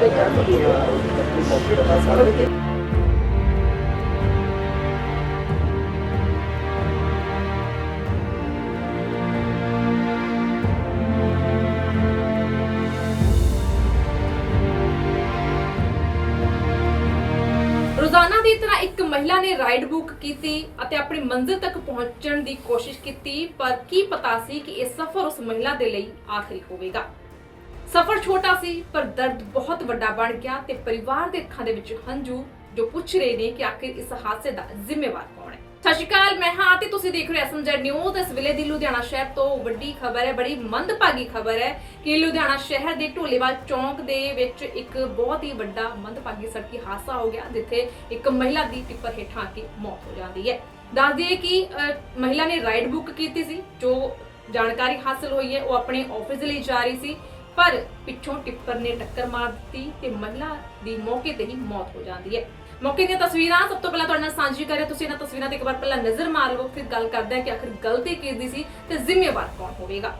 ਰੋਜ਼ਾਨਾ ਦੀ ਤਰ੍ਹਾਂ ਇੱਕ ਮਹਿਲਾ ਨੇ ਰਾਈਡ ਬੁੱਕ ਕੀਤੀ ਅਤੇ ਆਪਣੀ ਮੰਜ਼ਿਲ ਤੱਕ ਪਹੁੰਚਣ ਦੀ ਕੋਸ਼ਿਸ਼ ਕੀਤੀ, ਪਰ ਕੀ ਪਤਾ ਸੀ ਕਿ ਇਹ ਸਫ਼ਰ ਉਸ ਮਹਿਲਾ ਦੇ ਲਈ ਆਖਰੀ ਹੋਵੇਗਾ। ਸਫ਼ਰ ਛੋਟਾ ਸੀ, ਪਰ ਦਰਦ ਬਹੁਤ ਵੱਡਾ ਬਣ ਗਿਆ ਤੇ ਪਰਿਵਾਰ ਦੇ ਅੱਖਾਂ ਦੇ ਵਿੱਚ ਹੰਝੂ ਜੋ ਪੁੱਛ ਰਹੇ ਨੇ ਕਿ ਆਖਿਰ ਇਸ ਹਾਦਸੇ ਦਾ ਜ਼ਿੰਮੇਵਾਰ ਕੌਣ ਹੈ। ਸਤਿ ਸ਼੍ਰੀ ਅਕਾਲ, ਮੈਂ ਹਾਂ ਤੇ ਤੁਸੀਂ ਦੇਖ ਰਹੇ ਹੋ ਐਸਐਮਜੀ ਨਿਊਜ਼। ਇਸ ਵੇਲੇ ਦੀ ਲੁਧਿਆਣਾ ਸ਼ਹਿਰ ਤੋਂ ਵੱਡੀ ਖਬਰ ਹੈ, ਬੜੀ ਮੰਦਭਾਗੀ ਖਬਰ ਹੈ ਕਿ ਲੁਧਿਆਣਾ ਸ਼ਹਿਰ ਦੇ ਢੋਲੇਵਾਲ ਚੌਂਕ ਦੇ ਵਿੱਚ ਇੱਕ ਬਹੁਤ ਹੀ ਵੱਡਾ ਮੰਦਭਾਗੀ ਸੜਕੀ ਹਾਦਸਾ ਹੋ ਗਿਆ, ਜਿੱਥੇ ਇੱਕ ਮਹਿਲਾ ਦੀ ਟਿੱਪਰ ਹੇਠਾਂ ਆ ਕੇ ਮੌਤ ਹੋ ਜਾਂਦੀ ਹੈ। ਦੱਸ ਦਈਏ ਕਿ ਮਹਿਲਾ ਨੇ ਰਾਈਡ ਬੁੱਕ ਕੀਤੀ ਸੀ, ਜੋ ਜਾਣਕਾਰੀ ਹਾਸਲ ਹੋਈ ਹੈ, ਉਹ ਆਪਣੇ ਆਫਿਸ ਲਈ ਜਾ ਰਹੀ ਸੀ। ਪਰ ਪਿੱਛੋਂ ਟਿੱਪਰ ਨੇ ਟੱਕਰ ਮਾਰ ਦਿੱਤੀ ਤੇ ਮਹਿਲਾ ਦੀ ਮੌਕੇ ਤੇ ਹੀ ਮੌਤ ਹੋ ਜਾਂਦੀ ਹੈ। ਮੌਕੇ ਦੀਆਂ ਤਸਵੀਰਾਂ, ਸਭ ਤੋਂ ਪਹਿਲਾਂ ਤੁਹਾਡੇ ਨਾਲ ਸਾਂਝੀ ਕਰਿਆ ਤੁਸੀਂ ਇਹਨਾਂ ਤਸਵੀਰਾਂ ਤੇ ਇੱਕ ਵਾਰ ਪਹਿਲਾਂ ਨਜ਼ਰ ਮਾਰ ਲਓ ਫਿਰ ਗੱਲ ਕਰਦੇ ਹਾਂ ਕਿ ਆਖਿਰ ਗਲਤੀ ਕਿਸ ਦੀ ਸੀ ਤੇ ਜ਼ਿੰਮੇਵਾਰ ਕੌਣ ਹੋਵੇਗਾ।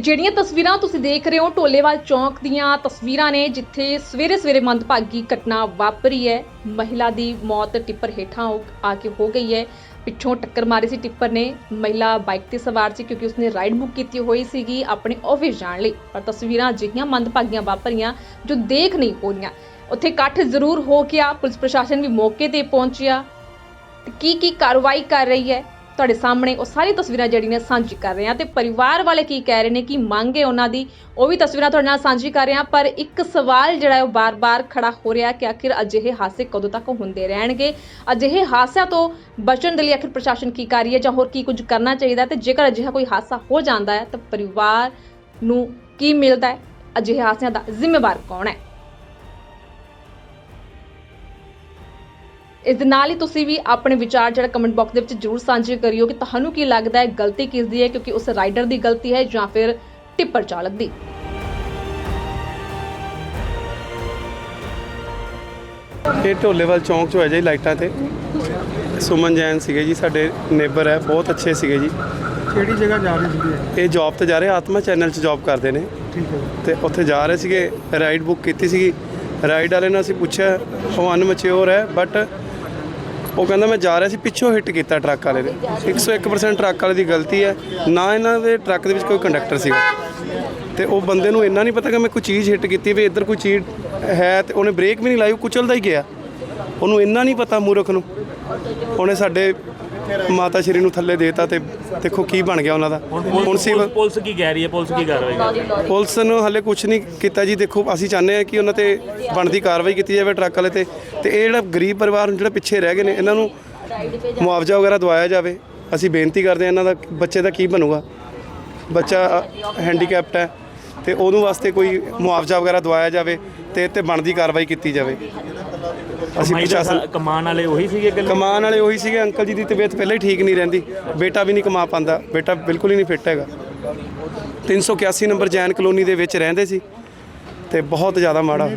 ਜਿਹੜੀਆਂ ਤਸਵੀਰਾਂ ਤੁਸੀਂ ਦੇਖ ਰਹੇ ਹੋ ਢੋਲੇਵਾਲ ਚੌਂਕ ਦੀਆਂ ਤਸਵੀਰਾਂ ਨੇ, ਜਿੱਥੇ ਸਵੇਰੇ ਸਵੇਰੇ ਮੰਦਭਾਗੀ ਘਟਨਾ ਵਾਪਰੀ ਹੈ। ਮਹਿਲਾ ਦੀ ਮੌਤ ਟਿੱਪਰ ਹੇਠਾਂ ਹੋ- ਆ ਕੇ ਹੋ ਗਈ ਹੈ। ਪਿੱਛੋਂ ਟੱਕਰ ਮਾਰੀ ਸੀ ਟਿੱਪਰ ਨੇ। ਮਹਿਲਾ ਬਾਈਕ ਤੇ ਸਵਾਰ ਸੀ ਕਿਉਂਕਿ ਉਸਨੇ ਰਾਈਡ ਬੁੱਕ ਕੀਤੀ ਹੋਈ ਸੀਗੀ ਆਪਣੇ ਆਫਿਸ ਜਾਣ ਲਈ। ਪਰ ਤਸਵੀਰਾਂ ਅਜਿਹੀਆਂ ਮੰਦਭਾਗੀਆਂ ਵਾਪਰੀਆਂ ਜੋ ਦੇਖ ਨਹੀਂ ਹੋ ਰਹੀਆਂ ਉੱਥੇ ਇਕੱਠ ਜ਼ਰੂਰ ਹੋ ਗਿਆ। ਪੁਲਿਸ ਪ੍ਰਸ਼ਾਸਨ ਵੀ ਮੌਕੇ ਤੇ ਪਹੁੰਚਿਆ। ਕੀ ਕੀ ਕਾਰਵਾਈ ਕਰ ਰਹੀ ਹੈ? ਤੁਹਾਡੇ ਸਾਹਮਣੇ ਉਹ ਸਾਰੀ ਤਸਵੀਰਾਂ ਜਿਹੜੀਆਂ ਨੇ ਸਾਂਝੀ ਕਰ ਰਹੇ ਹਾਂ ਤੇ ਪਰਿਵਾਰ ਵਾਲੇ ਕੀ ਕਹਿ ਰਹੇ ਨੇ, ਕੀ ਮੰਗ ਹੈ ਉਹਨਾਂ ਦੀ, ਉਹ ਵੀ ਤਸਵੀਰਾਂ ਤੁਹਾਡੇ ਨਾਲ ਸਾਂਝੀ ਕਰ ਰਹੇ ਹਾਂ, ਪਰ ਇੱਕ ਸਵਾਲ ਜਿਹੜਾ ਹੈ ਉਹ ਬਾਰ-ਬਾਰ ਖੜਾ ਹੋ ਰਿਹਾ ਕਿ ਆਖਿਰ ਅਜਿਹੇ ਹਾਦਸੇ ਕਦੋਂ ਤੱਕ ਹੁੰਦੇ ਰਹਿਣਗੇ? ਅਜਿਹੇ ਹਾਦਸਿਆਂ ਤੋਂ ਬਚਣ ਦੇ ਲਈ ਆਖਿਰ ਪ੍ਰਸ਼ਾਸਨ ਕੀ ਕਰ ਰਹੀ ਹੈ ਜਾਂ ਹੋਰ ਕੀ ਕੁਝ ਕਰਨਾ ਚਾਹੀਦਾ ਹੈ? ਤੇ ਜੇਕਰ ਅਜਿਹਾ ਕੋਈ ਹਾਦਸਾ ਹੋ ਜਾਂਦਾ ਹੈ ਤਾਂ ਪਰਿਵਾਰ ਨੂੰ ਕੀ ਮਿਲਦਾ ਹੈ? ਅਜਿਹੇ ਹਾਦਸਿਆਂ ਦਾ ਜ਼ਿੰਮੇਵਾਰ ਕੌਣ ਹੈ? ਇਸ ਦੇ ਨਾਲ ਹੀ ਤੁਸੀਂ ਵੀ ਆਪਣੇ ਵਿਚਾਰ ਜਿਹੜਾ ਕਮੈਂਟ ਬਾਕਸ ਦੇ ਵਿੱਚ ਜਰੂਰ ਸਾਂਝੇ ਕਰਿਓ ਕਿ ਤੁਹਾਨੂੰ ਕੀ ਲੱਗਦਾ ਹੈ ਗਲਤੀ ਕਿਸ ਦੀ ਹੈ ਕਿਉਂਕਿ ਉਸ ਰਾਈਡਰ ਦੀ ਗਲਤੀ ਹੈ ਜਾਂ ਫਿਰ ਟਿੱਪਰ ਚਾਲਕ ਦੀ। ਇਹ ਢੋਲੇਵਾਲ ਚੌਂਕ 'ਚ ਹੋਇਆ ਜੀ ਲਾਈਟਾਂ ਤੇ। ਸੁਮਨ ਜੈਨ ਸੀਗੇ ਜੀ ਸਾਡੇ ਨੇਬਰ ਹੈ ਬਹੁਤ ਅੱਛੇ ਸੀਗੇ ਜੀ। ਕਿਹੜੀ ਜਗ੍ਹਾ ਜਾ ਰਹੇ ਸੀਗੇ? ਇਹ ਜੌਬ ਤੇ ਜਾ ਰਹੇ ਆਤਮਾ ਚੈਨਲ 'ਚ ਜੌਬ ਕਰਦੇ ਨੇ। ਠੀਕ ਹੈ। ਤੇ ਉੱਥੇ ਜਾ ਰਹੇ ਸੀਗੇ ਰਾਈਡ ਬੁੱਕ ਕੀਤੀ ਸੀਗੀ। ਰਾਈਡ ਵਾਲੇ ਨੂੰ ਅਸੀਂ ਪੁੱਛਿਆ ਉਹ ਅਨਮੈਚਿਓਰ ਹੈ ਬਟ ਉਹ ਕਹਿੰਦਾ ਮੈਂ ਜਾ ਰਿਹਾ ਸੀ, ਪਿੱਛੋਂ ਹਿੱਟ ਕੀਤਾ ਟਰੱਕ ਵਾਲੇ ਨੇ। 101% ਟਰੱਕ ਵਾਲੇ ਦੀ ਗਲਤੀ ਹੈ। ਨਾ ਇਹਨਾਂ ਦੇ ਟਰੱਕ ਦੇ ਵਿੱਚ ਕੋਈ ਕੰਡਕਟਰ ਸੀਗਾ। ਤੇ ਉਹ ਬੰਦੇ ਨੂੰ ਇੰਨਾ ਨਹੀਂ ਪਤਾ ਕਿ ਮੈਂ ਕੋਈ ਚੀਜ਼ ਹਿੱਟ ਕੀਤੀ ਵੀ ਇੱਧਰ ਕੋਈ ਚੀਜ਼ ਹੈ ਤੇ ਉਹਨੇ ਬ੍ਰੇਕ ਵੀ ਨਹੀਂ ਲਾਈ, ਉਹ ਕੁਚਲਦਾ ਹੀ ਗਿਆ। ਉਹਨੂੰ ਇੰਨਾ ਨਹੀਂ ਪਤਾ ਮੂਰਖ ਨੂੰ। ਉਹਨੇ ਸਾਡੇ ਮਾਤਾ ਸ਼੍ਰੀ ਨੂੰ ਥੱਲੇ ਦੇਤਾ ਤੇ ਦੇਖੋ ਕੀ ਬਣ ਗਿਆ ਉਹਨਾਂ ਦਾ। ਹੁਣ ਸਿਵਲ ਪੁਲਿਸ ਕੀ ਕਹਿ ਰਹੀ ਹੈ? ਪੁਲਿਸ ਕੀ ਕਾਰਵਾਈ ਕਰ ਰਹੀ ਹੈ? ਪੁਲਿਸ ਨੂੰ ਹਲੇ ਕੁਝ ਨਹੀਂ ਕੀਤਾ ਜੀ। ਦੇਖੋ ਅਸੀਂ ਚਾਹੁੰਦੇ ਹਾਂ ਕਿ ਉਹਨਾਂ ਤੇ ਬਣਦੀ ਕਾਰਵਾਈ ਕੀਤੀ ਜਾਵੇ ਟਰੱਕ ਵਾਲੇ ਤੇ। ਤੇ ਇਹ ਜਿਹੜਾ ਗਰੀਬ ਪਰਿਵਾਰ ਨੂੰ ਜਿਹੜਾ ਪਿੱਛੇ ਰਹਿ ਗਏ ਨੇ ਇਹਨਾਂ ਨੂੰ ਮੁਆਵਜ਼ਾ ਵਗੈਰਾ ਦਵਾਇਆ ਜਾਵੇ। ਅਸੀਂ ਬੇਨਤੀ ਕਰਦੇ ਹਾਂ ਇਹਨਾਂ ਦਾ ਬੱਚੇ ਦਾ ਕੀ ਬਣੂਗਾ? ਬੱਚਾ ਹੈਂਡੀਕੈਪਟ ਹੈ। ਤੇ ਉਹਨੂੰ ਵਾਸਤੇ ਕੋਈ ਮੁਆਵਜ਼ਾ ਵਗੈਰਾ ਦਵਾਇਆ ਜਾਵੇ ਤੇ ਤੇ ਬਣਦੀ ਕਾਰਵਾਈ ਕੀਤੀ ਜਾਵੇ। ਅਸੀਂ ਪ੍ਰਸ਼ਾਸਨ ਕਮਾਉਣ ਵਾਲੇ ਉਹੀ ਸੀਗੇ ਇਕੱਲੇ? ਕਮਾਉਣ ਵਾਲੇ ਉਹੀ ਸੀਗੇ ਅੰਕਲ ਜੀ ਦੀ ਤਬੀਅਤ ਪਹਿਲਾਂ ਹੀ ਠੀਕ ਨਹੀਂ ਰਹਿੰਦੀ। ਬੇਟਾ ਵੀ ਨਹੀਂ ਕਮਾ ਪਾਉਂਦਾ ਬੇਟਾ ਬਿਲਕੁਲ ਹੀ ਨਹੀਂ ਫਿੱਟ ਹੈਗਾ। 381 ਨੰਬਰ ਜੈਨ ਕਲੋਨੀ ਦੇ ਵਿੱਚ ਰਹਿੰਦੇ ਸੀ ਤੇ ਬਹੁਤ ਜ਼ਿਆਦਾ ਮਾੜਾ।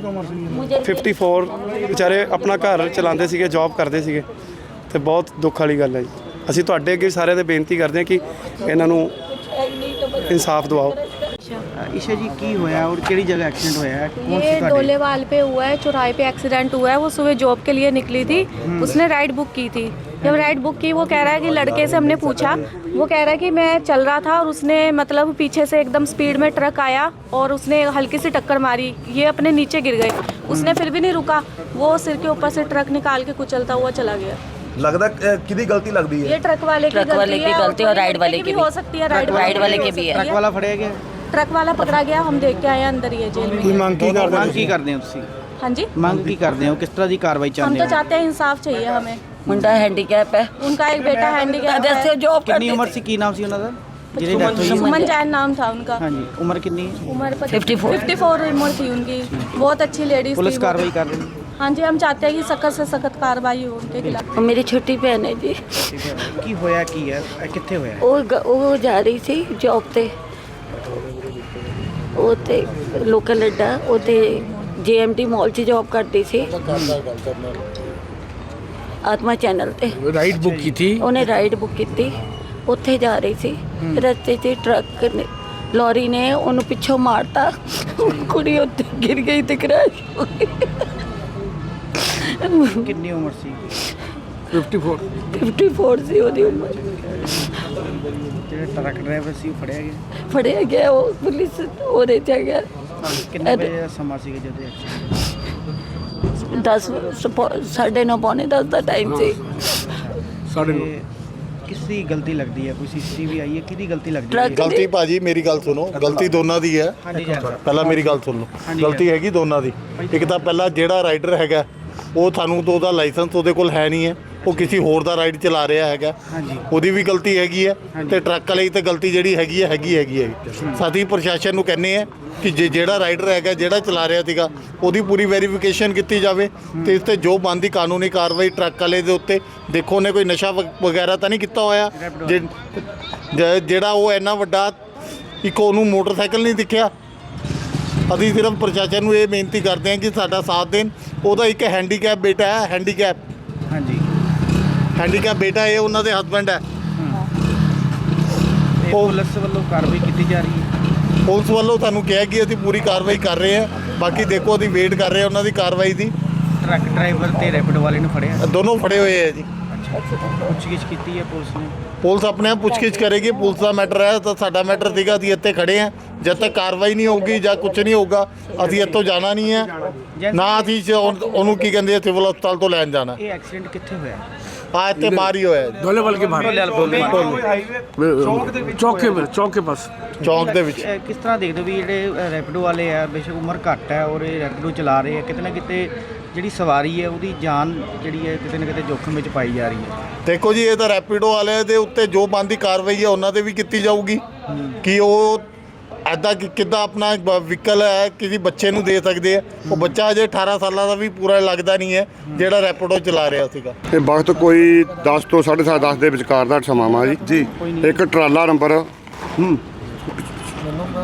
54 ਵਿਚਾਰੇ ਆਪਣਾ ਘਰ ਚਲਾਉਂਦੇ ਸੀਗੇ ਜੌਬ ਕਰਦੇ ਸੀਗੇ ਤੇ ਬਹੁਤ ਦੁੱਖ ਵਾਲੀ ਗੱਲ ਹੈ ਜੀ। ਅਸੀਂ ਤੁਹਾਡੇ ਅੱਗੇ ਸਾਰਿਆਂ ਦੇ ਬੇਨਤੀ ਕਰਦੇ ਹਾਂ ਕਿ ਇਹਨਾਂ ਨੂੰ ਇਨਸਾਫ ਦਿਵਾਓ। ईशा जी की होया और किड़ी जगह एक्सीडेंट होया? है कौन ये सी डोलेवाल पे हुआ है चौराहे पे एक्सीडेंट हुआ है। वो सुबह जॉब के लिए निकली थी। हम्म। उसने राइड बुक की थी। जब राइड बुक की वो कह रहा है कि लड़के से हमने पूछा। वो कह रहा है कि मैं चल रहा था और उसने मतलब पीछे से एकदम स्पीड में ट्रक आया और उसने हल्की सी टक्कर मारी। ये अपने नीचे गिर गए। उसने हम्म। फिर भी नहीं रुका। वो सिर के ऊपर से ट्रक निकाल के कुचलता हुआ चला गया। लगता कितनी गलती लग रही है? ये ट्रक वाले की गलती, वाले की गलती और राइड वाले की भी हो सकती है राइड वाले की भी है ट्रक वाला फड़ेगा? ਗਿਆ ट्रक वाला पकड़ा गया हम देख के आए हैं अंदर ये जेल में ਮੰਗ ਕੀ ਕਰਦੇ ਮੰਗ ਕੀ ਕਰਦੇ ਹੋ ਤੁਸੀਂ हाँ जी ਮੰਗ ਕੀ ਕਰਦੇ ਹੋ ਕਿਸ ਤਰ੍ਹਾਂ ਦੀ ਕਾਰਵਾਈ हम ਚਾਹੁੰਦੇ तो ਹੋ चाहते हैं इंसाफ चाहिए हमें मुंडा हैंडीकैप है उनका एक बेटा हैंडीकैप जैसे है जॉब ਕਿੰਨੀ करते ਉਮਰ ਸੀ ਕੀ ਨਾਮ ਸੀ ਉਹਨਾਂ ਦਾ ਜਿਹਦੀ ਡੈਥ ਹੋਈ सुमन जैन नाम था उनका ਹਾਂਜੀ ਉਮਰ ਕਿੰਨੀ ਹੈ उम्र 54 फिफ्टी फोर उम्र थी उनकी बहुत अच्छी लेडीज ਪੁਲਿਸ थी वो। ਕਾਰਵਾਈ ਕਰ ਰਹੀ हाँ जी हम चाहते हैं कि सख्त से सख्त कार्रवाई हो उनके खिलाफ और मेरी छोटी बहन है जी ਹੈ ਕੀ ਹੋਇਆ ਕੀ ਹੈ ਇਹ ਕਿੱਥੇ ਹੋਇਆ वो ग- वो जा रही थी जॉब ਤੇ ਉਹ ਤੇ ਲੋਕਲ ਅੱਡਾ ਉਹ ਤੇ ਜੀਐਮਟੀ ਮਾਲ 'ਚ ਜੌਬ ਕਰਦੀ ਸੀ। ਆਤਮਾ ਚੈਨਲ ਤੇ। ਰਾਈਡ ਬੁੱਕ ਕੀਤੀ? ਉਹਨੇ ਰਾਈਡ ਬੁੱਕ ਕੀਤੀ। ਉੱਥੇ ਜਾ ਰਹੀ ਸੀ। ਰਸਤੇ 'ਚ ਟਰੱਕ ਨੇ ਲੋਰੀ ਨੇ ਉਹਨੂੰ ਪਿੱਛੋਂ ਮਾਰਤਾ। ਕੁੜੀ ਉੱਤੇ ਗਿਰ ਗਈ ਤੇ ਕ੍ਰੈਸ਼ ਹੋ ਗਈ। ਕਿੰਨੀ ਉਮਰ ਸੀ? 54 ਸੀ ਉਹਦੀ ਉਮਰ। ਜਿਹੜਾ ਟਰੱਕ ਡਰਾਈਵਰ ਸੀ ਉਹ ਫੜਿਆ ਗਿਆ? ਫੜਿਆ ਗਿਆ ਉਹ ਪੁਲਿਸ ਉਹਦੇ ਚ ਗਿਆ। ਕਿੰਨੇ ਵਜੇ ਦਾ ਸਮਾਂ ਸੀਗਾ ਜਦੋਂ ਐਕਸੀਡੈਂਟ 10 ਸਾਢੇ ਨੌ ਪੌਣੇ 10 ਦਾ ਟਾਈਮ ਸੀ। ਤੇ ਕਿਸ ਦੀ ਗਲਤੀ ਲੱਗਦੀ ਹੈ? ਕੋਈ ਸੀਸੀਟੀਵੀ ਆਈ ਹੈ? ਕਿਹਦੀ ਗਲਤੀ ਲੱਗਦੀ ਹੈ? ਟਰੱਕ ਗਲਤੀ ਭਾਜੀ ਮੇਰੀ ਗੱਲ ਸੁਣੋ। ਗਲਤੀ ਦੋਨਾਂ ਦੀ ਹੈ। ਹਾਂਜੀ ਜੈ ਸਾਹਿਬ ਪਹਿਲਾਂ ਮੇਰੀ ਗੱਲ ਸੁਣ ਲਓ। ਹਾਂਜੀ। ਗਲਤੀ ਹੈਗੀ ਦੋਨਾਂ ਦੀ। ਇੱਕ ਤਾਂ ਪਹਿਲਾਂ ਜਿਹੜਾ ਰਾਈਡਰ ਹੈਗਾ ਉਹ ਤੁਹਾਨੂੰ ਤੋਂ ਉਹਦਾ ਲਾਇਸੈਂਸ ਉਹਦੇ ਕੋਲ ਹੈ ਨਹੀਂ ਹੈ। ਉਹ ਕਿਸੇ ਹੋਰ ਦਾ ਰਾਈਡ ਚਲਾ ਰਿਹਾ ਹੈਗਾ। ਹਾਂਜੀ। ਉਹਦੀ ਵੀ ਗਲਤੀ ਹੈਗੀ ਹੈ। ਤੇ ਟਰੱਕ ਵਾਲੇ ਦੀ ਤਾਂ ਗਲਤੀ ਜਿਹੜੀ ਹੈਗੀ ਹੈ ਹੈਗੀ ਹੈਗੀ ਹੈ। ਸਾਥੀ ਪ੍ਰਸ਼ਾਸਨ ਨੂੰ ਕਹਿੰਨੇ ਆ ਕਿ ਜੇ ਜਿਹੜਾ ਰਾਈਡਰ ਹੈਗਾ ਜਿਹੜਾ ਚਲਾ ਰਿਹਾ ਸੀਗਾ ਉਹਦੀ ਪੂਰੀ ਵੈਰੀਫਿਕੇਸ਼ਨ ਕੀਤੀ ਜਾਵੇ ਤੇ ਇਸ ਤੇ ਜੋ ਬਣਦੀ ਕਾਨੂੰਨੀ ਕਾਰਵਾਈ ਟਰੱਕ ਵਾਲੇ ਦੇ ਉੱਤੇ ਦੇਖੋ ਉਹਨੇ ਕੋਈ ਨਸ਼ਾ ਵ- ਵਗੈਰਾ ਤਾਂ ਨਹੀਂ ਕੀਤਾ ਹੋਇਆ? ਜੇ- ਜ- ਜਿਹੜਾ ਉਹ ਇੰਨਾ ਵੱਡਾ ਇੱਕ ਉਹਨੂੰ ਮੋਟਰਸਾਈਕਲ ਨਹੀਂ ਦਿਖਿਆ। ਅਸੀਂ ਸਿਰਫ ਪ੍ਰਸ਼ਾਸਨ ਨੂੰ ਇਹ ਬੇਨਤੀ ਕਰਦੇ ਹਾਂ ਕਿ ਸਾਡਾ ਸਾਥ ਦੇਣ। ਉਹਦਾ ਇੱਕ ਹੈਂਡੀਕੈਪ ਬੇਟਾ ਹੈ ਹੈਂਡੀਕੈਪ ਹਾਂਜੀ। ਹੈਂਡੀਕੈਪ ਬੇਟਾ ਇਹ ਉਹਨਾਂ ਦੇ ਹਸਬੰਡ ਹੈ। ਤੇ ਪੁਲਿਸ ਵੱਲੋਂ ਕਾਰਵਾਈ ਕੀਤੀ ਜਾ ਰਹੀ ਹੈ? ਪੁਲਿਸ ਵੱਲੋਂ ਤੁਹਾਨੂੰ ਕਿਹਾ ਕਿ ਅਸੀਂ ਪੂਰੀ ਕਾਰਵਾਈ ਕਰ ਰਹੇ ਹਾਂ। ਬਾਕੀ ਦੇਖੋ ਅਸੀਂ ਵੇਟ ਕਰ ਰਹੇ ਹਾਂ ਉਹਨਾਂ ਦੀ ਕਾਰਵਾਈ ਦੀ। ਟਰੱਕ ਡਰਾਈਵਰ ਤੇ ਰੈਪਿਡ ਵਾਲੇ ਨੂੰ ਫੜਿਆ? ਦੋਨੋਂ ਫੜੇ ਹੋਏ ਹੈ ਜੀ। ਪੁੱਛਗਿੱਛ ਕੀਤੀ ਹੈ ਪੁਲਿਸ ਨੇ? ਪੁਲਿਸ ਆਪਣੇ ਆਪ ਪੁੱਛਗਿੱਛ ਕਰੇਗੀ। ਪੁਲਿਸ ਦਾ ਮੈਟਰ ਹੈ ਤਾਂ ਸਾਡਾ ਮੈਟਰ ਸੀਗਾ ਅਸੀਂ ਇੱਥੇ ਖੜੇ ਹਾਂ। ਜਦ ਤੱਕ ਕਾਰਵਾਈ ਨਹੀਂ ਹੋਊਗੀ ਜਾਂ ਕੁਝ ਨਹੀਂ ਹੋਊਗਾ ਅਸੀਂ ਇੱਥੋਂ ਜਾਣਾ ਨਹੀਂ ਹੈ। ਨਾ ਅਸੀਂ ਜ- ਉਹਨ- ਉਹਨੂੰ ਕੀ ਕਹਿੰਦੇ ਆ ਸਿਵਲ ਹਸਪਤਾਲ ਤੋਂ ਲੈਣ ਜਾਣਾ। ਇਹ ਐਕਸੀਡੈਂਟ ਕਿੱਥੇ ਹੋਇਆ? आज ਤੇ ਮਾਰੀ ਹੋਇਆ ਹੈ। ਦੋਲੇਵਾਲ ਕੇ ਬਾਹਰ ਚੌਕ ਕੇ ਚੌਕ ਕੇ ਪਾਸ ਚੌਂਕ ਦੇ ਵਿੱਚ ਕਿਸ ਤਰ੍ਹਾਂ ਦੇਖਦੇ ਵੀ ਜਿਹੜੇ ਰੈਪਿਡੋ ਵਾਲੇ ਆ ਬੇਸ਼ੱਕ ਉਮਰ ਘੱਟ ਹੈ ਔਰ ਇਹ ਰੈਪਿਡੋ ਚਲਾ ਰਹੇ ਆ ਕਿਤੇ ਨਾ ਕਿਤੇ ਜਿਹੜੀ ਸਵਾਰੀ ਹੈ ਉਹਦੀ ਜਾਨ ਜਿਹੜੀ ਹੈ ਕਿਤੇ ਨਾ ਕਿਤੇ ਜੋਖਮ ਵਿੱਚ ਪਾਈ ਜਾ ਰਹੀ ਹੈ ਦੇਖੋ ਜੀ ਇਹ ਤਾਂ ਰੈਪਿਡੋ ਵਾਲੇ ਦੇ ਉੱਤੇ ਜੋ ਬੰਦੀ ਕਾਰਵਾਈ ਹੈ ਉਹਨਾਂ ਤੇ ਵੀ ਕੀਤੀ ਜਾਊਗੀ ਕਿ ਉਹ ਐਦਾਂ ਕਿ ਕਿੱਦਾਂ ਆਪਣਾ ਵਹੀਕਲ ਹੈ ਕਿਸੇ ਬੱਚੇ ਨੂੰ ਦੇ ਸਕਦੇ ਆ। ਉਹ ਬੱਚਾ ਅਜੇ 18 ਸਾਲਾਂ ਦਾ ਵੀ ਪੂਰਾ ਲੱਗਦਾ ਨਹੀਂ ਹੈ ਜਿਹੜਾ ਰੈਪੀਡੋ ਚਲਾ ਰਿਹਾ ਸੀਗਾ। ਇਹ ਵਕਤ ਕੋਈ 10 ਤੋਂ 7:30 10 ਦੇ ਵਿਚਕਾਰ ਦਾ ਸਮਾਂ ਵਾ ਜੀ। ਜੀ। ਇੱਕ ਟਰਾਲਾ ਨੰਬਰ ਹੂੰ।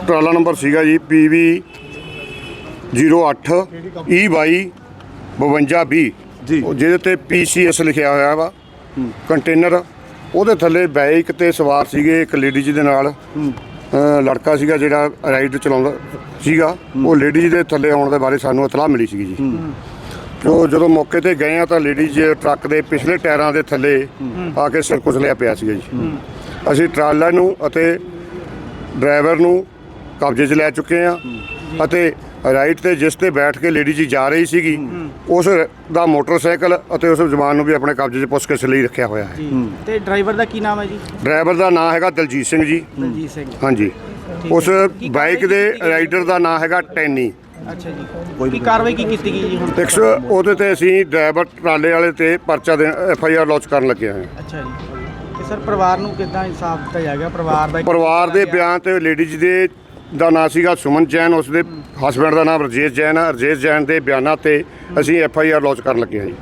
ਟਰਾਲਾ ਨੰਬਰ ਸੀਗਾ ਜੀ PV 08 E22 5220 ਜੀ। ਜਿਹਦੇ ਤੇ PCS ਲਿਖਿਆ ਹੋਇਆ ਵਾ। ਕੰਟੇਨਰ ਉਹਦੇ ਥੱਲੇ ਬਾਈਕ ਤੇ ਸਵਾਰ ਸੀਗੇ ਇੱਕ ਲੇਡੀ ਜੀ ਦੇ ਨਾਲ। ਲੜਕਾ ਸੀਗਾ ਜਿਹੜਾ ਰਾਈਡ ਚਲਾਉਂਦਾ ਸੀਗਾ ਉਹ ਲੇਡੀ ਜੀ ਦੇ ਥੱਲੇ ਆਉਣ ਦੇ ਬਾਰੇ ਸਾਨੂੰ ਇਤਲਾਹ ਮਿਲੀ ਸੀਗੀ ਜੀ। ਜੋ ਜਦੋਂ ਮੌਕੇ ਤੇ ਗਏ ਆ ਤਾਂ ਲੇਡੀਜ਼ ਟਰੱਕ ਦੇ ਪਿਛਲੇ ਟਾਇਰਾਂ ਦੇ ਥੱਲੇ ਆ ਕੇ ਸਿਰ ਕੁਚਲਿਆ ਪਿਆ ਸੀਗਾ ਜੀ। ਅਸੀਂ ਟਰਾਲਾ ਨੂੰ ਅਤੇ ਡਰਾਈਵਰ ਨੂੰ ਕਬਜ਼ੇ 'ਚ ਲੈ ਚੁੱਕੇ ਆ ਅਤੇ ਰਾਈਟ ਤੇ ਜਿਸ ਤੇ ਬੈਠ ਕੇ ਲੇਡੀ ਜੀ ਜਾ ਰਹੀ ਸੀਗੀ ਉਸ ਦਾ ਮੋਟਰਸਾਈਕਲ ਅਤੇ ਉਸ ਜਵਾਨ ਨੂੰ ਵੀ ਆਪਣੇ ਕਬਜ਼ੇ 'ਚ ਪੁੱਛ ਲਈ ਰੱਖਿਆ ਹੋਇਆ ਹੈ। ਤੇ ਡਰਾਈਵਰ ਦਾ ਕੀ ਨਾਮ ਹੈ ਜੀ? ਡਰਾਈਵਰ ਦਾ ਨਾਮ ਹੈਗਾ ਦਲਜੀਤ ਸਿੰਘ ਜੀ। ਦਲਜੀਤ ਸਿੰਘ। ਹਾਂਜੀ। ਉਸ ਬਾਈਕ ਦੇ? ਰਾਈਡਰ ਦਾ ਨਾਮ ਹੈਗਾ ਟੈਨੀ। ਅੱਛਾ ਜੀ। ਕੀ ਕਾਰਵਾਈ ਕੀ ਕੀਤੀ ਗਈ ਜੀ ਹੁਣ ਤੱਕ? 100 ਉਹਦੇ ਤੇ ਅਸੀਂ ਡਰਾਈਵਰ ਟਰਾਲੇ ਵਾਲੇ ਤੇ ਪਰਚਾ ਦੇ ਐਫ ਆਈ ਆਰ ਲੌਂਚ ਕਰਨ ਲੱਗੇ ਹਾਂ। ਅੱਛਾ ਜੀ। ਤੇ ਸਰ ਪਰਿਵਾਰ ਨੂੰ ਕਿੱਦਾਂ ਇਨਸਾਫ ਦਿੱਤਾ ਜਾਏਗਾ? ਪਰਿਵਾਰ ਦਾ ਪਰਿਵਾਰ ਦੇ ਬਿਆਨ ਤੇ ਲੇਡੀਜ਼ ਦੇ ਦਾ ਨਾਂ ਸੀਗਾ ਸੁਮਨ ਜੈਨ ਉਸ ਦੇ ਹਸਬੰਡ ਦਾ ਨਾਮ ਰਜੇਸ਼ ਜੈਨ ਆ। ਰਜੇਸ਼ ਜੈਨ ਦੇ ਬਿਆਨਾਂ ਤੇ ਅਸੀਂ ਐਫ ਆਈ ਆਰ ਲੌਂਚ ਕਰਨ ਲੱਗੇ ਹਾਂ ਜੀ।